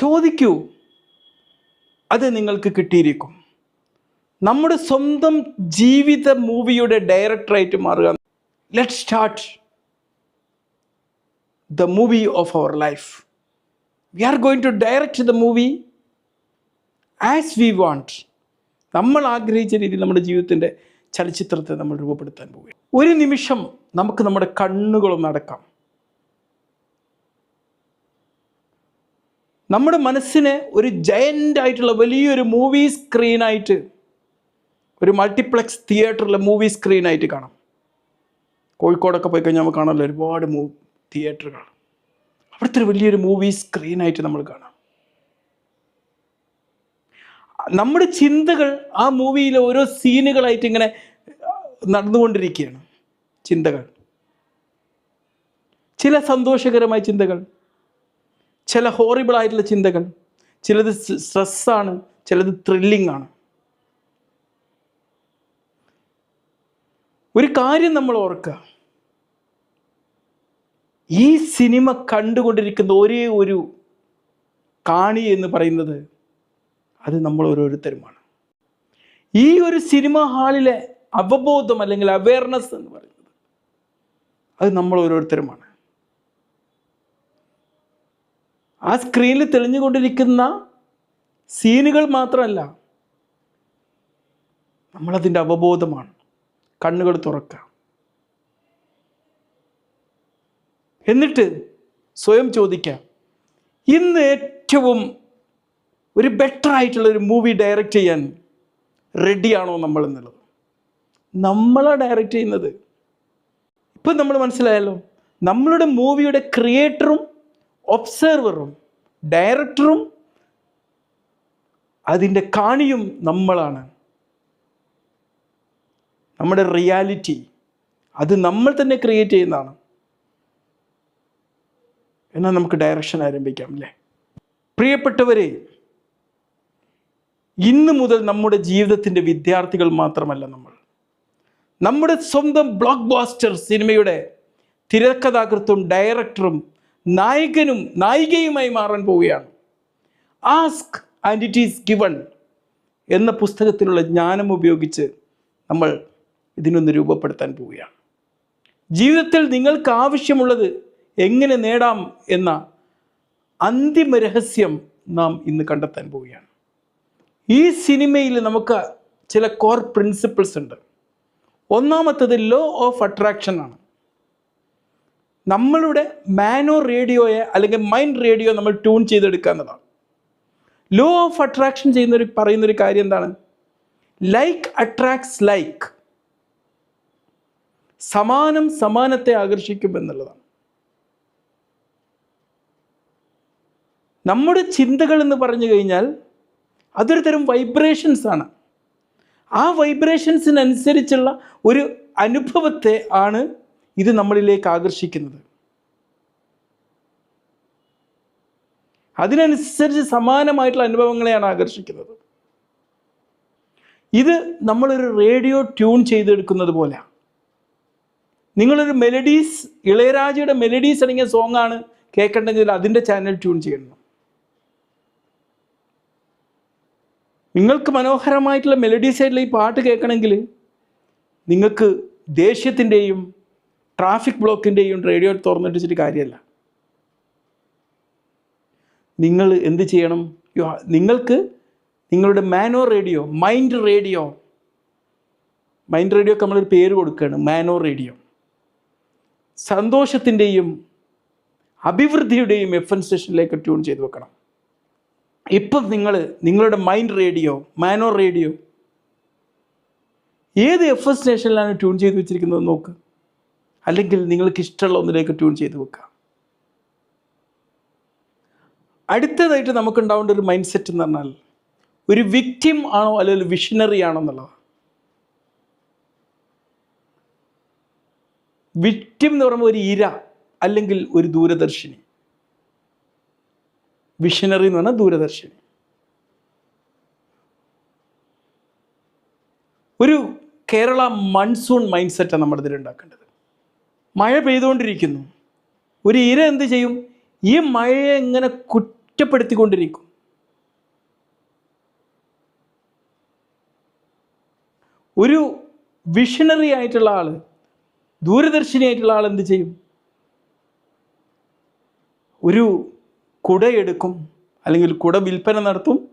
ചോദിക്കൂ. അത് നിങ്ങൾക്ക് കിട്ടിയിരിക്കും. നമ്മുടെ സ്വന്തം ജീവിത മൂവിയുടെ ഡയറക്ടറായിട്ട് മാറുക. Let start the movie of our life we are going to direct the movie as we want നമ്മൾ ആഗ്രഹിച്ച രീതിയിൽ നമ്മുടെ ജീവിതത്തിന്റെ ചലച്ചിത്രത്തെ നമ്മൾ രൂപപ്പെടുത്താൻ പോവുകയാണ്. ഒരു നിമിഷം നമുക്ക് നമ്മുടെ കണ്ണുകളൊന്ന് അടക്കാം നമ്മുടെ മനസ്സിനെ ഒരു ജയന്റ് ആയിട്ടുള്ള വലിയൊരു മൂവി സ്ക്രീനായിട്ട് ഒരു മൾട്ടിപ്ലക്സ് തിയേറ്ററിലെ മൂവി സ്ക്രീനായിട്ട് കാണാം. കോഴിക്കോടൊക്കെ പോയി കഴിഞ്ഞാൽ നമുക്ക് കാണാമല്ലോ ഒരുപാട് മൂ തിയേറ്ററുകൾ അവിടുത്തെ ഒരു വലിയൊരു മൂവി സ്ക്രീനായിട്ട് നമ്മൾ കാണാം. നമ്മുടെ ചിന്തകൾ ആ മൂവിയിലെ ഓരോ സീനുകളായിട്ട് ഇങ്ങനെ നടന്നുകൊണ്ടിരിക്കുകയാണ്. ചിന്തകൾ. ചില സന്തോഷകരമായ ചിന്തകൾ. ചില ഹോറിബിൾ ആയിട്ടുള്ള ചിന്തകൾ ചിലത് സ്ട്രെസ്സാണ് ചിലത് ത്രില്ലിംഗ് ആണ്. ഒരു കാര്യം നമ്മൾ ഓർക്കുക. ഈ സിനിമ കണ്ടുകൊണ്ടിരിക്കുന്ന ഒരേ ഒരു കാണി എന്ന് പറയുന്നത് അത് നമ്മൾ ഓരോരുത്തരുമാണ്. ഈ ഒരു സിനിമ ഹാളിലെ അവബോധം അല്ലെങ്കിൽ അവയർനെസ് എന്ന് പറയുന്നത് അത് നമ്മൾ ഓരോരുത്തരുമാണ്. ആ സ്ക്രീനിൽ തെളിഞ്ഞുകൊണ്ടിരിക്കുന്ന സീനുകൾ മാത്രമല്ല നമ്മളതിന്റെ അവബോധമാണ്. കണ്ണുകൾ തുറക്കുക. എന്നിട്ട് സ്വയം ചോദിക്കാം ഇന്ന് ഏറ്റവും ഒരു ബെറ്റർ ആയിട്ടുള്ള ഒരു മൂവി ഡയറക്റ്റ് ചെയ്യാൻ റെഡിയാണോ നമ്മൾ എന്നുള്ളത്? നമ്മളാണ് ഡയറക്റ്റ് ചെയ്യുന്നത്. ഇപ്പം നമ്മൾ മനസ്സിലായല്ലോ നമ്മളുടെ മൂവിയുടെ ക്രിയേറ്ററും ഒബ്സർവറും ഡയറക്ടറും അതിന്റെ കാണിയും നമ്മളാണ്. നമ്മുടെ റിയാലിറ്റി അത് നമ്മൾ തന്നെ ക്രിയേറ്റ് ചെയ്യുന്നതാണ്. എന്നാൽ നമുക്ക് ഡയറക്ഷൻ ആരംഭിക്കാം അല്ലേ? പ്രിയപ്പെട്ടവരെ ഇന്ന് മുതൽ നമ്മുടെ ജീവിതത്തിന്റെ വിദ്യാർത്ഥികൾ മാത്രമല്ല നമ്മൾ. നമ്മുടെ സ്വന്തം ബ്ലോക്ക് ബാസ്റ്റർ സിനിമയുടെ തിരക്കഥാകൃത്തും ഡയറക്ടറും നായകനും നായികയുമായി മാറാൻ പോവുകയാണ്. Ask and it is given എന്ന പുസ്തകത്തിലുള്ള ജ്ഞാനം ഉപയോഗിച്ച് നമ്മൾ ഇതിനൊന്ന് രൂപപ്പെടുത്താൻ പോവുകയാണ്. ജീവിതത്തിൽ നിങ്ങൾക്ക് ആവശ്യമുള്ളത് എങ്ങനെ നേടാം എന്ന അന്തിമ രഹസ്യം നാം ഇന്ന് കണ്ടെത്താൻ പോവുകയാണ്. ഈ സിനിമയിൽ നമുക്ക് ചില കോർ പ്രിൻസിപ്പിൾസ് ഉണ്ട്. ഒന്നാമത്തത് ലോ ഓഫ് അട്രാക്ഷൻ ആണ്. നമ്മളുടെ മാനോ റേഡിയോയെ അല്ലെങ്കിൽ മൈൻഡ് റേഡിയോ നമ്മൾ ട്യൂൺ ചെയ്തെടുക്കുക എന്നതാണ്. ലോ ഓഫ് അട്രാക്ഷൻ ചെയ്യുന്നൊരു പറയുന്നൊരു കാര്യം എന്താണ്? ലൈക്ക് അട്രാക്ട്സ് ലൈക്ക് സമാനം സമാനത്തെ ആകർഷിക്കും എന്നുള്ളതാണ്. നമ്മുടെ ചിന്തകൾ എന്ന് പറഞ്ഞു കഴിഞ്ഞാൽ അതൊരു തരം വൈബ്രേഷൻസ് ആണ്. ആ വൈബ്രേഷൻസിനനുസരിച്ചുള്ള ഒരു അനുഭവത്തെ ആണ് ഇത് നമ്മളിലേക്ക് ആകർഷിക്കുന്നത്. അതിനനുസരിച്ച് സമാനമായിട്ടുള്ള അനുഭവങ്ങളെയാണ് ആകർഷിക്കുന്നത്. ഇത് നമ്മളൊരു റേഡിയോ ട്യൂൺ ചെയ്തെടുക്കുന്നത് പോലെ നിങ്ങളൊരു മെലഡീസ് ഇളയരാജയുടെ മെലഡീസ് അടങ്ങിയ ആണ് കേൾക്കേണ്ടെങ്കിൽ അതിന്റെ ചാനൽ ട്യൂൺ ചെയ്യണം. നിങ്ങൾക്ക് മനോഹരമായിട്ടുള്ള മെലഡീസ് ആയിട്ടുള്ള ഈ പാട്ട് കേൾക്കണമെങ്കിൽ നിങ്ങൾക്ക് ദേഷ്യത്തിന്റെയും ട്രാഫിക് ബ്ലോക്കിന്റെയും റേഡിയോ തുറന്നിട്ടിച്ചിട്ട് കാര്യമല്ല നിങ്ങൾ എന്ത് ചെയ്യണം? നിങ്ങൾക്ക് നിങ്ങളുടെ മാനോ റേഡിയോ മൈൻഡ് റേഡിയോ. മൈൻഡ് റേഡിയോക്ക് നമ്മളൊരു പേര് കൊടുക്കുകയാണ് മാനോ റേഡിയോ. സന്തോഷത്തിന്റെയും അഭിവൃദ്ധിയുടെയും എഫ് എൻ സ്റ്റേഷനിലേക്ക് ട്യൂൺ ചെയ്ത് വെക്കണം. ഇപ്പം നിങ്ങൾ നിങ്ങളുടെ മൈൻഡ് റേഡിയോ മാനോ റേഡിയോ ഏത് എഫ് എസ് സ്റ്റേഷനിലാണ് ട്യൂൺ ചെയ്ത് വെച്ചിരിക്കുന്നത് നോക്ക്. അല്ലെങ്കിൽ നിങ്ങൾക്ക് ഇഷ്ടമുള്ള ഒന്നിലേക്ക് ട്യൂൺ ചെയ്ത് വെക്കുക. അടുത്തതായിട്ട് നമുക്കുണ്ടാവേണ്ട ഒരു മൈൻഡ് സെറ്റ് എന്ന് പറഞ്ഞാൽ ഒരു വിക്റ്റിം ആണോ അല്ലെങ്കിൽ വിഷനറി ആണോ എന്നുള്ളതാണ്. വിക്റ്റിം എന്ന് പറയുമ്പോൾ ഒരു ഇര അല്ലെങ്കിൽ ഒരു ദൂരദർശിനി. വിഷനറി എന്ന് പറഞ്ഞാൽ ദൂരദർശിനി. ഒരു കേരള മൺസൂൺ മൈൻഡ് സെറ്റാണ് നമ്മുടെ ഇതിൽ ഉണ്ടാക്കേണ്ടത്. മഴ പെയ്തുകൊണ്ടിരിക്കുന്നു. ഒരു ഇര എന്ത് ചെയ്യും? ഈ മഴയെ ഇങ്ങനെ കുറ്റപ്പെടുത്തിക്കൊണ്ടിരിക്കും. ഒരു വിഷണറി ആയിട്ടുള്ള ആൾ ദൂരദർശിനി ആയിട്ടുള്ള ആൾ എന്ത് ചെയ്യും? ഒരു കുടയെടുക്കും അല്ലെങ്കിൽ കുട വിൽപ്പന നടത്തും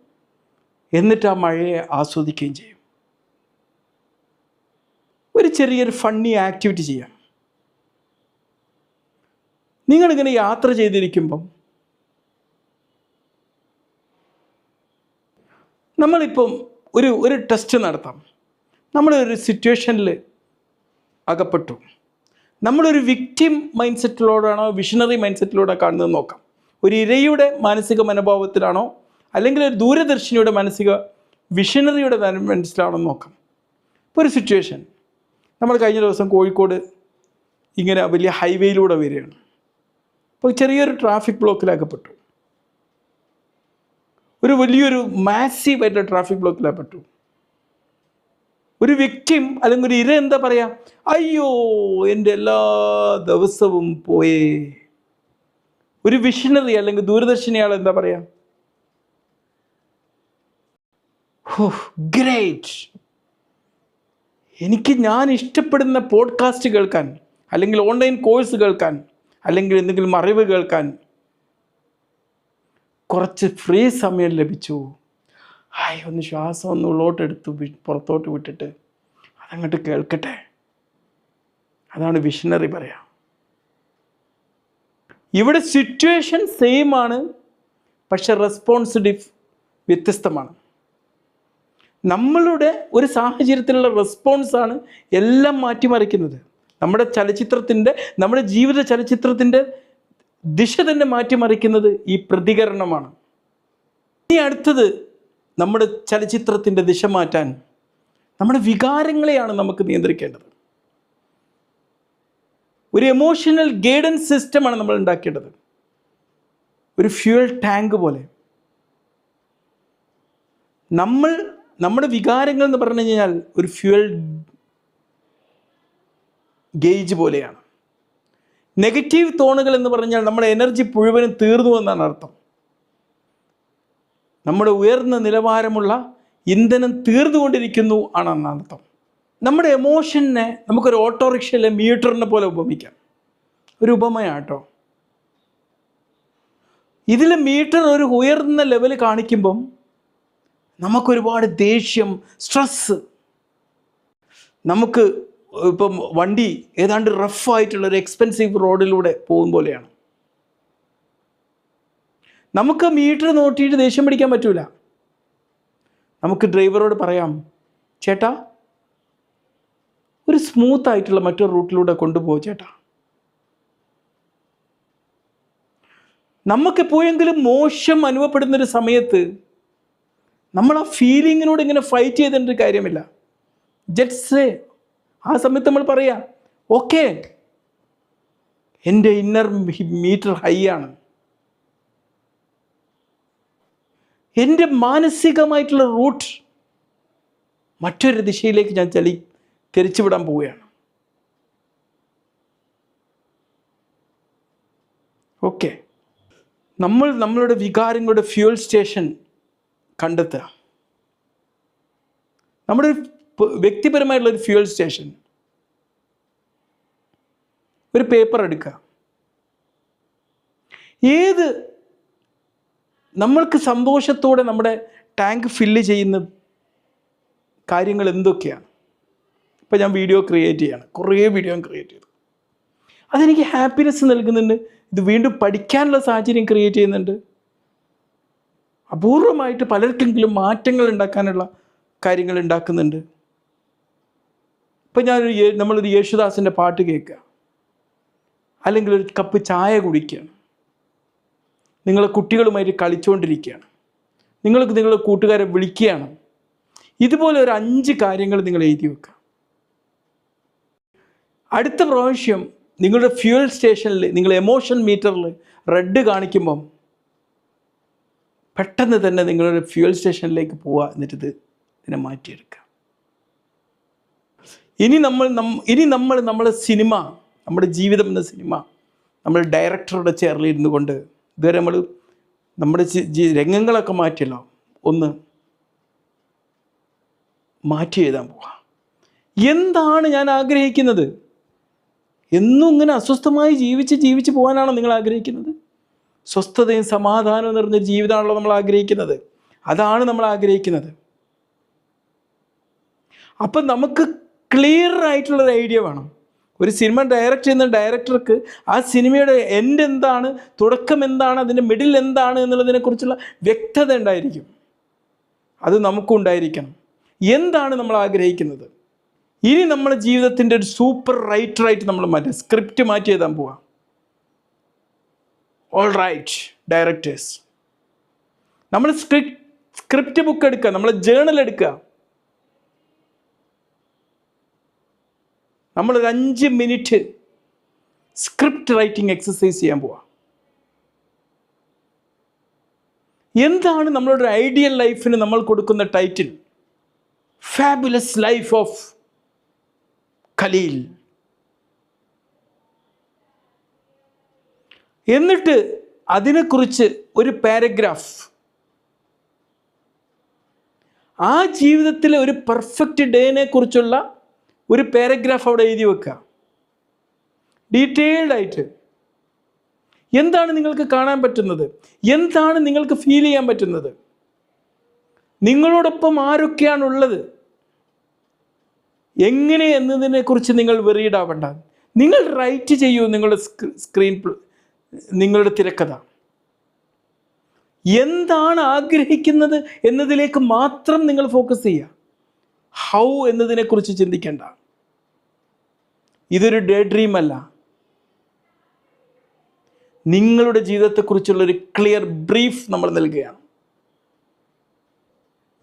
എന്നിട്ട് ആ മഴയെ ആസ്വദിക്കുകയും ചെയ്യും. ഒരു ചെറിയൊരു ഫണ്ണി ആക്ടിവിറ്റി ചെയ്യാം. നിങ്ങളിങ്ങനെ യാത്ര ചെയ്തിരിക്കുമ്പം നമ്മളിപ്പം ഒരു ഒരു ടെസ്റ്റ് നടത്താം. നമ്മളൊരു സിറ്റുവേഷനിൽ അകപ്പെട്ടു. നമ്മളൊരു വിക്റ്റിം മൈൻഡ് സെറ്റിലോടാണോ വിഷണറി മൈൻഡ് സെറ്റിലൂടെ കാണുന്നത് നോക്കാം. ഒരു ഇരയുടെ മാനസിക മനോഭാവത്തിലാണോ അല്ലെങ്കിൽ ഒരു ദൂരദർശിനിയുടെ മാനസിക വിഷണറിയുടെ മനസ്സിലാണോ നോക്കാം. ഇപ്പോൾ ഒരു സിറ്റുവേഷൻ നമ്മൾ കഴിഞ്ഞ ദിവസം കോഴിക്കോട് ഇങ്ങനെ വലിയ ഹൈവേയിലൂടെ വരികയാണ്. അപ്പോൾ ചെറിയൊരു ട്രാഫിക് ബ്ലോക്കിലാക്കപ്പെട്ടു ഒരു വലിയൊരു മാസീവ് ആയിട്ടുള്ള ട്രാഫിക് ബ്ലോക്കിലാക്കപ്പെട്ടു ഒരു വ്യക്തിയും അല്ലെങ്കിൽ ഒരു ഇര എന്താ പറയുക അയ്യോ എന്റെ എല്ലാ ദിവസവും പോയേ. ഒരു വിഷണറി അല്ലെങ്കിൽ ദൂരദർശിനിയാൾ എന്താ പറയുക ഗ്രേറ്റ് എനിക്ക് ഞാൻ ഇഷ്ടപ്പെടുന്ന പോഡ്കാസ്റ്റ് കേൾക്കാൻ അല്ലെങ്കിൽ ഓൺലൈൻ കോഴ്സ് കേൾക്കാൻ അല്ലെങ്കിൽ എന്തെങ്കിലും അറിവ് കേൾക്കാൻ കുറച്ച് ഫ്രീ സമയം ലഭിച്ചു. ഹായ് ഒന്ന് ശ്വാസം ഒന്ന് ഉള്ളോട്ടെടുത്ത് പുറത്തോട്ട് വിട്ടിട്ട് അതങ്ങോട്ട് കേൾക്കട്ടെ. അതാണ് വിഷണറി പറയാം. ഇവിടെ സിറ്റുവേഷൻ സെയിം ആണ് പക്ഷെ റെസ്പോൺസ് ഡിഫ് വ്യത്യസ്തമാണ്. നമ്മളുടെ ഒരു സാഹചര്യത്തിലുള്ള റെസ്പോൺസാണ് എല്ലാം മാറ്റിമറിക്കുന്നത്. നമ്മുടെ ചലച്ചിത്രത്തിന്റെ നമ്മുടെ ജീവിത ചലച്ചിത്രത്തിന്റെ ദിശ തന്നെ മാറ്റിമറിക്കുന്നത് ഈ പ്രതികരണമാണ്. ഇനി അടുത്തത് നമ്മുടെ ചലച്ചിത്രത്തിന്റെ ദിശ മാറ്റാൻ നമ്മുടെ വികാരങ്ങളെയാണ് നമുക്ക് നിയന്ത്രിക്കേണ്ടത്. ഒരു എമോഷണൽ ഗൈഡൻസ് സിസ്റ്റമാണ് നമ്മൾ ഉണ്ടാക്കേണ്ടത്. ഒരു ഫ്യൂൽ ടാങ്ക് പോലെ. നമ്മൾ നമ്മുടെ വികാരങ്ങൾ എന്ന് പറഞ്ഞു കഴിഞ്ഞാൽ ഒരു ഫ്യൂൽ ഗേജ് പോലെയാണ്. നെഗറ്റീവ് തോണുകൾ എന്ന് പറഞ്ഞാൽ നമ്മുടെ എനർജി മുഴുവനും തീർന്നു എന്നാണ് അർത്ഥം. നമ്മുടെ ഉയർന്ന നിലവാരമുള്ള ഇന്ധനം തീർന്നുകൊണ്ടിരിക്കുന്നു ആണെന്നാണ് അർത്ഥം. നമ്മുടെ എമോഷനെ നമുക്കൊരു ഓട്ടോറിക്ഷയിലെ മീറ്ററിനെ പോലെ ഉപമിക്കാം. ഒരു ഉപമയാട്ടോ. ഇതിൽ മീറ്റർ ഒരു ഉയർന്ന ലെവൽ കാണിക്കുമ്പം നമുക്കൊരുപാട് ദേഷ്യം സ്ട്രെസ്സ് നമുക്ക് ഇപ്പം വണ്ടി ഏതാണ്ട് റഫായിട്ടുള്ള ഒരു എക്സ്പെൻസീവ് റോഡിലൂടെ പോകും പോലെയാണ്. നമുക്ക് മീറ്റർ നോട്ടിയിട്ട് ദേഷ്യം പിടിക്കാൻ പറ്റൂല. നമുക്ക് ഡ്രൈവറോട് പറയാം ചേട്ടാ ഒരു സ്മൂത്ത് ആയിട്ടുള്ള മറ്റൊരു റൂട്ടിലൂടെ കൊണ്ടുപോകും ചേട്ടാ. നമുക്കെപ്പോഴെങ്കിലും മോശം അനുഭവപ്പെടുന്ന ഒരു സമയത്ത് നമ്മൾ ആ ഫീലിങ്ങിനോട് ഇങ്ങനെ ഫൈറ്റ് ചെയ്തിട്ടൊരു കാര്യമില്ല. ജറ്റ്സ് ആ സമയത്ത് നമ്മൾ പറയാ ഓക്കെ എന്റെ ഇന്നർ മീറ്റർ ഹൈ ആണ്. എന്റെ മാനസികമായിട്ടുള്ള റൂട്ട് മറ്റൊരു ദിശയിലേക്ക് ഞാൻ ചളി തിരിച്ചുവിടാൻ പോവുകയാണ്. ഓക്കെ നമ്മൾ നമ്മളുടെ വികാരങ്ങളുടെ ഫ്യൂൽ സ്റ്റേഷൻ കണ്ടെത്തുക. നമ്മുടെ വ്യക്തിപരമായിട്ടുള്ള ഒരു ഫ്യൂൽ സ്റ്റേഷൻ ഒരു പേപ്പർ എടുക്കുക ഏത് നമ്മൾക്ക് സന്തോഷത്തോടെ നമ്മുടെ ടാങ്ക് ഫില്ല് ചെയ്യുന്ന കാര്യങ്ങൾ എന്തൊക്കെയാണ്? ഇപ്പോൾ ഞാൻ വീഡിയോ ക്രിയേറ്റ് ചെയ്യാണ്. കുറേ വീഡിയോ ക്രിയേറ്റ് ചെയ്തു. അതെനിക്ക് ഹാപ്പിനെസ് നൽകുന്നുണ്ട്. ഇത് വീണ്ടും പഠിക്കാനുള്ള സാഹചര്യം ക്രിയേറ്റ് ചെയ്യുന്നുണ്ട്. അപൂർവമായിട്ട് പലർക്കെങ്കിലും മാറ്റങ്ങൾ ഉണ്ടാക്കാനുള്ള കാര്യങ്ങൾ ഉണ്ടാക്കുന്നുണ്ട്. ഇപ്പം ഞാനൊരു നമ്മളൊരു യേശുദാസിന്റെ പാട്ട് കേൾക്കുക. അല്ലെങ്കിൽ ഒരു കപ്പ് ചായ കുടിക്കുകയാണ് നിങ്ങൾ കുട്ടികളുമായിട്ട് കളിച്ചുകൊണ്ടിരിക്കുകയാണ്. നിങ്ങൾക്ക് നിങ്ങളുടെ കൂട്ടുകാരെ വിളിക്കുകയാണ്. ഇതുപോലെ ഒരു അഞ്ച് കാര്യങ്ങൾ നിങ്ങൾ എഴുതി വെക്കുക. അടുത്ത പ്രാവശ്യം നിങ്ങളുടെ ഫ്യൂൽ സ്റ്റേഷനിൽ നിങ്ങൾ എമോഷൻ മീറ്ററിൽ റെഡ് കാണിക്കുമ്പം പെട്ടെന്ന് തന്നെ നിങ്ങളുടെ ഫ്യൂൽ സ്റ്റേഷനിലേക്ക് പോവുക എന്നിട്ട് ഇത് ഇതിനെ മാറ്റിയെടുക്കുക. ഇനി നമ്മൾ ഇനി നമ്മൾ നമ്മുടെ സിനിമ നമ്മുടെ ജീവിതം എന്ന സിനിമ നമ്മൾ ഡയറക്ടറുടെ ചെയറിൽ ഇരുന്നു കൊണ്ട് ഇതുവരെ നമ്മൾ നമ്മുടെ രംഗങ്ങളൊക്കെ മാറ്റിയല്ലോ. ഒന്ന് മാറ്റി എഴുതാൻ പോവാം. എന്താണ് ഞാൻ ആഗ്രഹിക്കുന്നത്? എന്നും ഇങ്ങനെ അസ്വസ്ഥമായി ജീവിച്ച് ജീവിച്ച് പോകാനാണോ നിങ്ങൾ ആഗ്രഹിക്കുന്നത്? സ്വസ്ഥതയും സമാധാനവും നിറഞ്ഞ ജീവിതമാണല്ലോ നമ്മൾ ആഗ്രഹിക്കുന്നത്. അതാണ് നമ്മൾ ആഗ്രഹിക്കുന്നത്. അപ്പം നമുക്ക് ക്ലിയർ ആയിട്ടുള്ളൊരു ഐഡിയ വേണം. ഒരു സിനിമ ഡയറക്റ്റ് ചെയ്യുന്ന ഡയറക്ടർക്ക് ആ സിനിമയുടെ എൻഡ് എന്താണ് തുടക്കം എന്താണ് അതിന്റെ മിഡിൽ എന്താണ് എന്നുള്ളതിനെക്കുറിച്ചുള്ള വ്യക്തത ഉണ്ടായിരിക്കും. അത് നമുക്കും ഉണ്ടായിരിക്കണം. എന്താണ് നമ്മൾ ആഗ്രഹിക്കുന്നത്? ഇനി നമ്മൾ ജീവിതത്തിന്റെ ഒരു സൂപ്പർ റൈറ്ററായിട്ട് നമ്മൾ മാറ്റുക സ്ക്രിപ്റ്റ് മാറ്റി എഴുതാൻ പോവാം. ഓൾ റൈറ്റ് ഡയറക്ടേഴ്സ് നമ്മൾ സ്ക്രിപ്റ്റ് സ്ക്രിപ്റ്റ് ബുക്ക് എടുക്കുക നമ്മൾ ജേണൽ എടുക്കുക. നമ്മളൊരു അഞ്ച് മിനിറ്റ് സ്ക്രിപ്റ്റ് റൈറ്റിംഗ് എക്സസൈസ് ചെയ്യാൻ പോവാം. എന്താണ് നമ്മളുടെ ഐഡിയൽ ലൈഫിന് നമ്മൾ കൊടുക്കുന്ന title? Fabulous life of Khalil എന്നിട്ട് അതിനെക്കുറിച്ച് ഒരു പാരഗ്രാഫ് ആ ജീവിതത്തിലെ ഒരു പെർഫെക്റ്റ് ഡേനെ കുറിച്ചുള്ള ഒരു പാരഗ്രാഫ് അവിടെ എഴുതി വെക്കുക. ഡീറ്റെയിൽഡ് ആയിട്ട്. എന്താണ് നിങ്ങൾക്ക് കാണാൻ പറ്റുന്നത്? എന്താണ് നിങ്ങൾക്ക് ഫീൽ ചെയ്യാൻ പറ്റുന്നത്? നിങ്ങളോടൊപ്പം ആരൊക്കെയാണുള്ളത്? എങ്ങനെ എന്നതിനെക്കുറിച്ച് നിങ്ങൾ വെറിയിടാവണ്ട നിങ്ങൾ റൈറ്റ് ചെയ്യൂ നിങ്ങളുടെ സ്ക്രീൻ നിങ്ങളുടെ തിരക്കഥ. എന്താണ് ആഗ്രഹിക്കുന്നത് എന്നതിലേക്ക് മാത്രം നിങ്ങൾ ഫോക്കസ് ചെയ്യുക. ഹൗ എന്നതിനെക്കുറിച്ച് ചിന്തിക്കേണ്ട. ഇതൊരു ഡേ ഡ്രീം അല്ല. നിങ്ങളുടെ ജീവിതത്തെക്കുറിച്ചുള്ള ഒരു ക്ലിയർ ബ്രീഫ് നമ്മൾ നൽകുകയാണ്.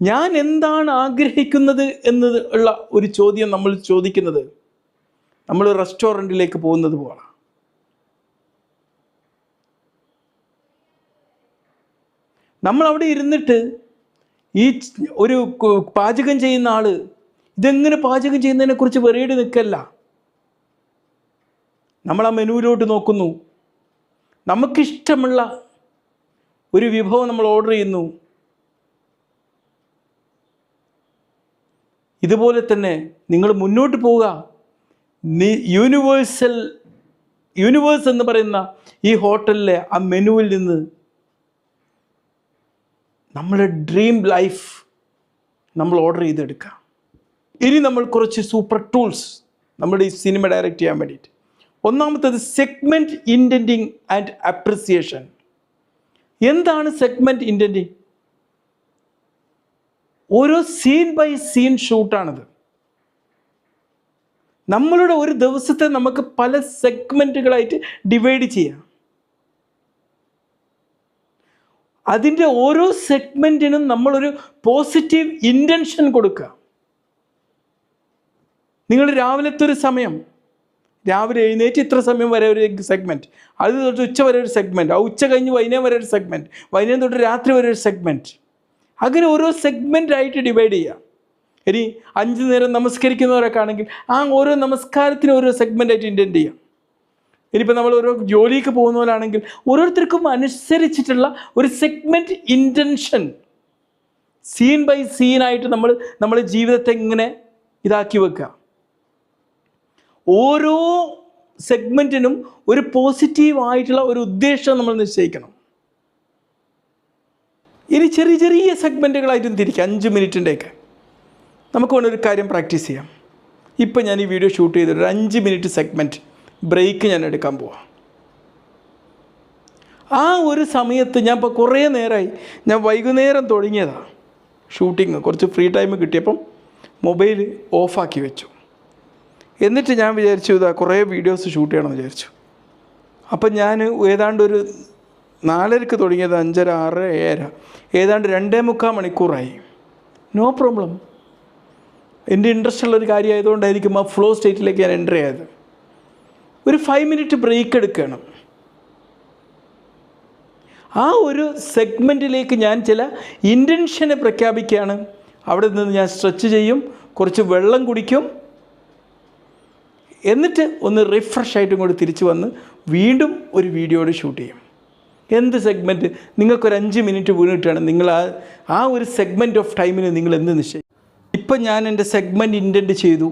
ഞാൻ എന്താണ് ആഗ്രഹിക്കുന്നത് എന്നത് ഉള്ള ഒരു ചോദ്യം നമ്മൾ ചോദിക്കുന്നത് നമ്മൾ റെസ്റ്റോറന്റിലേക്ക് പോകുന്നത് പോലെ നമ്മൾ അവിടെ ഇരുന്നിട്ട് ഈ ഒരു പാചകം ചെയ്യുന്ന ആൾ ഇതെങ്ങനെ പാചകം ചെയ്യുന്നതിനെക്കുറിച്ച് കുറിച്ച് വെറിയിട്ട് നിൽക്കല്ല നമ്മൾ ആ മെനുവിലോട്ട് നോക്കുന്നു. നമുക്കിഷ്ടമുള്ള ഒരു വിഭവം നമ്മൾ ഓർഡർ ചെയ്യുന്നു. ഇതുപോലെ തന്നെ നിങ്ങൾ മുന്നോട്ട് പോവുക. യൂണിവേഴ്സൽ യൂണിവേഴ്സ് എന്ന് പറയുന്ന ഈ ഹോട്ടലിലെ ആ മെനുവിൽ നിന്ന് നമ്മുടെ ഡ്രീം ലൈഫ് നമ്മൾ ഓർഡർ ചെയ്തെടുക്കാം ഇനി നമ്മൾ കുറച്ച് സൂപ്പർ ടൂൾസ് നമ്മുടെ ഈ സിനിമ ഡയറക്റ്റ് ചെയ്യാൻ വേണ്ടിയിട്ട്. ഒന്നാമത്തത് സെഗ്മെന്റ് ഇന്റന്റിങ് ആൻഡ് അപ്രിസിയേഷൻ എന്താണ് സെഗ്മെന്റ് ഇന്റന്റിങ് ഓരോ സീൻ ബൈ സീൻ ഷൂട്ടാണിത് നമ്മളുടെ ഒരു ദിവസത്തെ നമുക്ക് പല സെഗ്മെന്റുകളായിട്ട് ഡിവൈഡ് ചെയ്യാം. അതിന്റെ ഓരോ സെഗ്മെന്റിനും നമ്മളൊരു പോസിറ്റീവ് ഇന്റൻഷൻ കൊടുക്കുക. നിങ്ങൾ രാവിലത്തെ ഒരു സമയം രാവിലെ എഴുന്നേറ്റ് ഇത്ര സമയം വരെ ഒരു സെഗ്മെന്റ് അത് തൊട്ട് ഉച്ച വരെ ഒരു സെഗ്മെന്റ് ആ ഉച്ച കഴിഞ്ഞ് വൈകുന്നേരം വരെ ഒരു സെഗ്മെന്റ് വൈകുന്നേരം തൊട്ട് രാത്രി വരെ ഒരു സെഗ്മെന്റ് അങ്ങനെ ഓരോ സെഗ്മെന്റ് ആയിട്ട് ഡിവൈഡ് ചെയ്യുക ഇനി അഞ്ച് നേരം നമസ്കരിക്കുന്നവരൊക്കെ ആണെങ്കിൽ ആ ഓരോ നമസ്കാരത്തിന് ഓരോ സെഗ്മെന്റ് ആയിട്ട് ഇന്റന്റ് ചെയ്യാം. ഇനിയിപ്പോൾ നമ്മൾ ഓരോ ജോലിക്ക് പോകുന്നവരാണെങ്കിൽ ഓരോരുത്തർക്കും അനുസരിച്ചിട്ടുള്ള ഒരു സെഗ്മെന്റ് ഇന്റൻഷൻ സീൻ ബൈ സീനായിട്ട് നമ്മൾ നമ്മുടെ ജീവിതത്തെ ഇങ്ങനെ ഇതാക്കി വെക്കുക. ഓരോ സെഗ്മെന്റിനും ഒരു പോസിറ്റീവ് ആയിട്ടുള്ള ഒരു ഉദ്ദേശം നമ്മൾ നിശ്ചയിക്കണം. ഇനി ചെറിയ ചെറിയ സെഗ്മെന്റുകളായിട്ടും തിരിക്കുക അഞ്ച് മിനിറ്റിന്റെയൊക്കെ നമുക്ക് വേണ്ട ഒരു കാര്യം പ്രാക്ടീസ് ചെയ്യാം. ഇപ്പം ഞാൻ ഈ വീഡിയോ ഷൂട്ട് ചെയ്തിട്ട് ഒരു അഞ്ച് മിനിറ്റ് സെഗ്മെന്റ് ബ്രേക്ക് ഞാൻ എടുക്കാൻ പോവാം. ആ ഒരു സമയത്ത് ഞാൻ ഇപ്പോൾ കുറേ നേരമായി ഞാൻ വൈകുന്നേരം തുടങ്ങിയതാണ് ഷൂട്ടിങ് കുറച്ച് ഫ്രീ ടൈം കിട്ടിയപ്പം മൊബൈൽ ഓഫാക്കി വെച്ചു. എന്നിട്ട് ഞാൻ വിചാരിച്ചു ഇതാ കുറേ വീഡിയോസ് ഷൂട്ട് ചെയ്യണമെന്ന് വിചാരിച്ചു. അപ്പം ഞാൻ ഏതാണ്ട് ഒരു നാലരക്ക് തുടങ്ങിയത് അഞ്ചര ആറ് ഏഴര. ഏതാണ്ട് രണ്ടേ മുക്കാൽ മണിക്കൂറായി. നോ പ്രോബ്ലം എന്റെ ഇൻട്രസ്റ്റ് ഉള്ളൊരു കാര്യമായതുകൊണ്ടായിരിക്കും ആ ഫ്ലോ സ്റ്റേറ്റിലേക്ക് ഞാൻ എന്റർ ചെയ്തത്. ഒരു ഫൈവ് മിനിറ്റ് ബ്രേക്ക് എടുക്കണം. ആ ഒരു സെഗ്മെന്റിലേക്ക് ഞാൻ ചില ഇന്റൻഷനെ പ്രഖ്യാപിക്കുകയാണ്. അവിടെ നിന്ന് ഞാൻ സ്ട്രെച്ച് ചെയ്യും കുറച്ച് വെള്ളം കുടിക്കും എന്നിട്ട് ഒന്ന് റിഫ്രഷ് ആയിട്ടും കൂടി തിരിച്ചു വന്ന് വീണ്ടും ഒരു വീഡിയോയുടെ ഷൂട്ട് ചെയ്യും. എന്ത് സെഗ്മെന്റ് നിങ്ങൾക്കൊരു അഞ്ച് മിനിറ്റ് വീണിട്ടാണ് നിങ്ങൾ ആ ആ ഒരു സെഗ്മെന്റ് ഓഫ് ടൈമിന് നിങ്ങൾ എന്ത് നിശ്ചയിച്ചു ഇപ്പം ഞാൻ എന്റെ സെഗ്മെന്റ് ഇന്റന്റ് ചെയ്തു.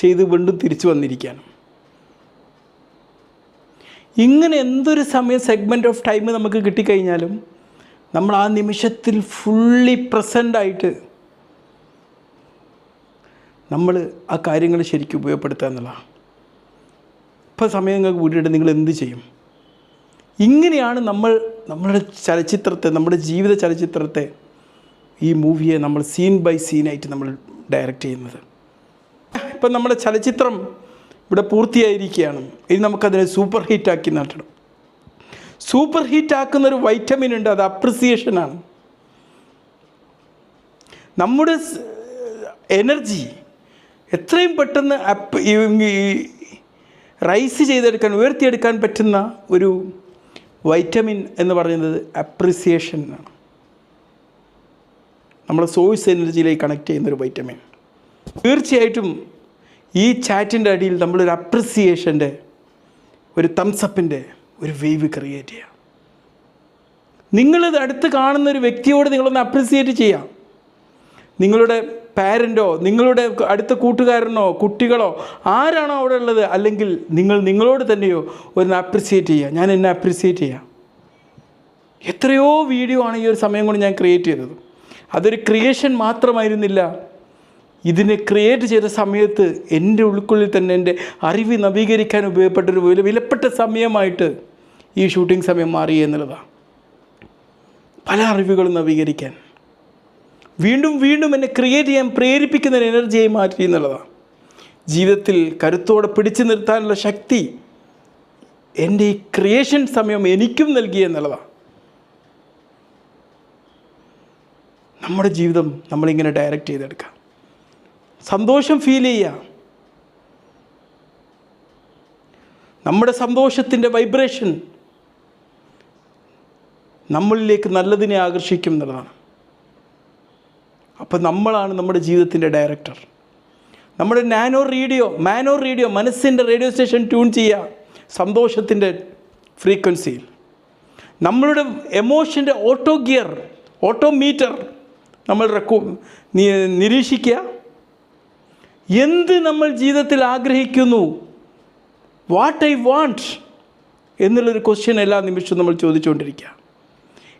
ചെയ്ത് വീണ്ടും തിരിച്ചു വന്നിരിക്കുകയാണ്. ഇങ്ങനെ എന്തൊരു സമയം സെഗ്മെന്റ് ഓഫ് ടൈം നമുക്ക് കിട്ടിക്കഴിഞ്ഞാലും നമ്മൾ ആ നിമിഷത്തിൽ ഫുള്ളി പ്രസന്റായിട്ട് നമ്മൾ ആ കാര്യങ്ങൾ ശരിക്കും ഉപയോഗപ്പെടുത്തുക എന്നുള്ളതാണ്. ഇപ്പോൾ സമയം വീട്ടിട്ട് നിങ്ങൾ എന്ത് ചെയ്യും? ഇങ്ങനെയാണ് നമ്മൾ നമ്മുടെ ചലച്ചിത്രത്തെ നമ്മുടെ ജീവിത ചലച്ചിത്രത്തെ ഈ മൂവിയെ നമ്മൾ സീൻ ബൈ സീനായിട്ട് നമ്മൾ ഡയറക്റ്റ് ചെയ്യുന്നത്. ഇപ്പം നമ്മുടെ ചലച്ചിത്രം ഇവിടെ പൂർത്തിയായിരിക്കുകയാണ്. ഇനി നമുക്കതിനെ സൂപ്പർ ഹിറ്റാക്കി നടണം സൂപ്പർ ഹിറ്റ് ആക്കുന്ന ഒരു വൈറ്റമിൻ ഉണ്ട് അത് അപ്രിസിയേഷനാണ് നമ്മുടെ എനർജി എത്രയും പെട്ടെന്ന് റൈസ് ചെയ്തെടുക്കാൻ ഉയർത്തിയെടുക്കാൻ പറ്റുന്ന ഒരു വൈറ്റമിൻ എന്ന് പറയുന്നത് അപ്രിസിയേഷൻ ആണ്. നമ്മളെ സോഴ്സ് എനർജിയിലേക്ക് കണക്ട് ചെയ്യുന്ന ഒരു വൈറ്റമിൻ. തീർച്ചയായിട്ടും ഈ ചാറ്റിന്റെ അടിയിൽ നമ്മളൊരു അപ്രിസിയേഷന്റെ ഒരു തംസപ്പിന്റെ ഒരു വേവ് ക്രിയേറ്റ് ചെയ്യാം. നിങ്ങളിത് അടുത്ത് കാണുന്ന ഒരു വ്യക്തിയോട് നിങ്ങളൊന്ന് അപ്രിസിയേറ്റ് ചെയ്യാം. നിങ്ങളുടെ പാരന്റോ നിങ്ങളുടെ അടുത്ത കൂട്ടുകാരനോ കുട്ടികളോ ആരാണോ അവിടെ ഉള്ളത്? അല്ലെങ്കിൽ നിങ്ങൾ നിങ്ങളോട് തന്നെയോ ഒന്ന് അപ്രിസിയേറ്റ് ചെയ്യുക. ഞാൻ എന്നെ അപ്രിസിയേറ്റ് ചെയ്യാം. എത്രയോ വീഡിയോ ആണ് ഈ ഒരു സമയം കൊണ്ട് ഞാൻ ക്രിയേറ്റ് ചെയ്തത്. അതൊരു ക്രിയേഷൻ മാത്രമായിരുന്നില്ല. ഇതിനെ ക്രിയേറ്റ് ചെയ്ത സമയത്ത് എന്റെ ഉൾക്കുള്ളിൽ തന്നെ എന്റെ അറിവ് നവീകരിക്കാൻ ഉപയോഗപ്പെട്ട ഒരു വിലപ്പെട്ട സമയമായിട്ട് ഈ ഷൂട്ടിംഗ് സമയം മാറി എന്നുള്ളതാണ്. പല അറിവുകളും നവീകരിക്കാൻ. വീണ്ടും വീണ്ടും എന്നെ ക്രിയേറ്റ് ചെയ്യാൻ പ്രേരിപ്പിക്കുന്ന ഒരു എനർജിയായി മാറ്റി എന്നുള്ളതാണ്. ജീവിതത്തിൽ കരുത്തോടെ പിടിച്ചു നിർത്താനുള്ള ശക്തി എന്റെ ഈ ക്രിയേഷൻ സമയം എനിക്കും നൽകി എന്നുള്ളതാണ്. നമ്മുടെ ജീവിതം നമ്മളിങ്ങനെ ഡയറക്റ്റ് ചെയ്തെടുക്കാം. സന്തോഷം ഫീൽ ചെയ്യുക. നമ്മുടെ സന്തോഷത്തിന്റെ വൈബ്രേഷൻ നമ്മളിലേക്ക് നല്ലതിനെ ആകർഷിക്കും എന്നുള്ളതാണ്. അപ്പോൾ നമ്മളാണ് നമ്മുടെ ജീവിതത്തിന്റെ ഡയറക്ടർ നമ്മുടെ നാനോ റേഡിയോ മാനോ റേഡിയോ മനസ്സിന്റെ റേഡിയോ സ്റ്റേഷൻ ട്യൂൺ ചെയ്യുക സന്തോഷത്തിന്റെ ഫ്രീക്വൻസിയിൽ. നമ്മളുടെ എമോഷന്റെ ഓട്ടോ ഗിയർ ഓട്ടോമീറ്റർ നമ്മൾ റെക്കോ നിരീക്ഷിക്കുക. എന്ത് നമ്മൾ ജീവിതത്തിൽ ആഗ്രഹിക്കുന്നു? വാട്ട് ഐ വാണ്ട് എന്നുള്ളൊരു ക്വസ്റ്റ്യൻ എല്ലാ നിമിഷവും നമ്മൾ ചോദിച്ചുകൊണ്ടിരിക്കുക.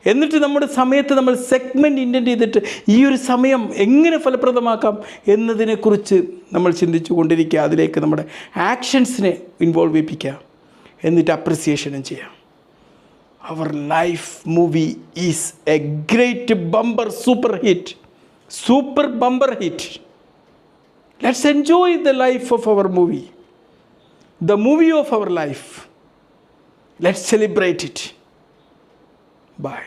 എന്നിട്ട് നമ്മുടെ സമയത്ത് നമ്മൾ സെഗ്മെന്റ് ഇന്റന്റ് ചെയ്തിട്ട് ഈ ഒരു സമയം എങ്ങനെ ഫലപ്രദമാക്കാം എന്നതിനെക്കുറിച്ച് നമ്മൾ ചിന്തിച്ചു കൊണ്ടിരിക്കുക അതിലേക്ക് നമ്മുടെ ആക്ഷൻസിനെ ഇൻവോൾവ് ചെയ്യിപ്പിക്കുക. എന്നിട്ട് അപ്രിസിയേഷനും ചെയ്യാം. Our life movie is a great bumper super hit super bumper hit let's enjoy the life of our movie the movie of our life let's celebrate it bye